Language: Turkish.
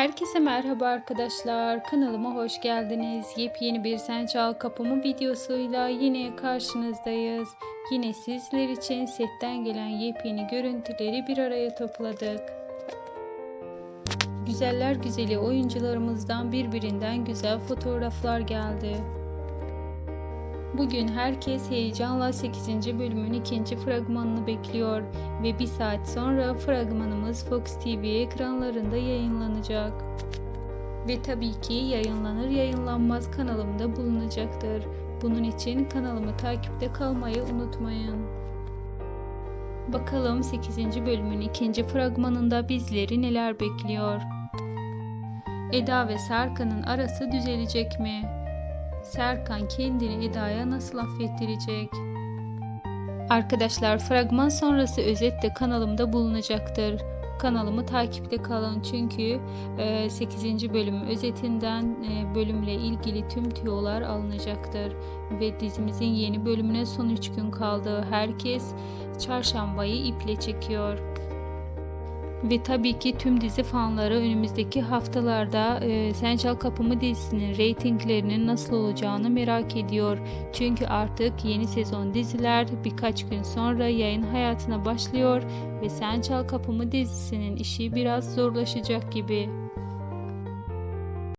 Herkese merhaba arkadaşlar. Kanalıma hoş geldiniz. Yepyeni bir Sen Çal Kapımı videosuyla yine karşınızdayız. Yine sizler için setten gelen yepyeni görüntüleri bir araya topladık. Güzeller güzeli oyuncularımızdan birbirinden güzel fotoğraflar geldi. Bugün herkes heyecanla 8. bölümün ikinci fragmanını bekliyor ve bir saat sonra fragmanımız Fox TV ekranlarında yayınlanacak. Ve tabii ki yayınlanır yayınlanmaz kanalımda bulunacaktır. Bunun için kanalımı takipte kalmayı unutmayın. Bakalım 8. bölümün ikinci fragmanında bizleri neler bekliyor? Eda ve Serkan'ın arası düzelecek mi? Serkan kendini Eda'ya nasıl affettirecek? Arkadaşlar fragman sonrası özet de kanalımda bulunacaktır. Kanalımı takipte kalın çünkü 8. bölüm özetinden e, bölümle ilgili tüm tüyolar alınacaktır. Ve dizimizin yeni bölümüne son 3 gün kaldı. Herkes çarşambayı iple çekiyor. Ve tabii ki tüm dizi fanları önümüzdeki haftalarda e, Sen Çal Kapımı dizisinin reytinglerinin nasıl olacağını merak ediyor. Çünkü artık yeni sezon diziler birkaç gün sonra yayın hayatına başlıyor ve Sen Çal Kapımı dizisinin işi biraz zorlaşacak gibi.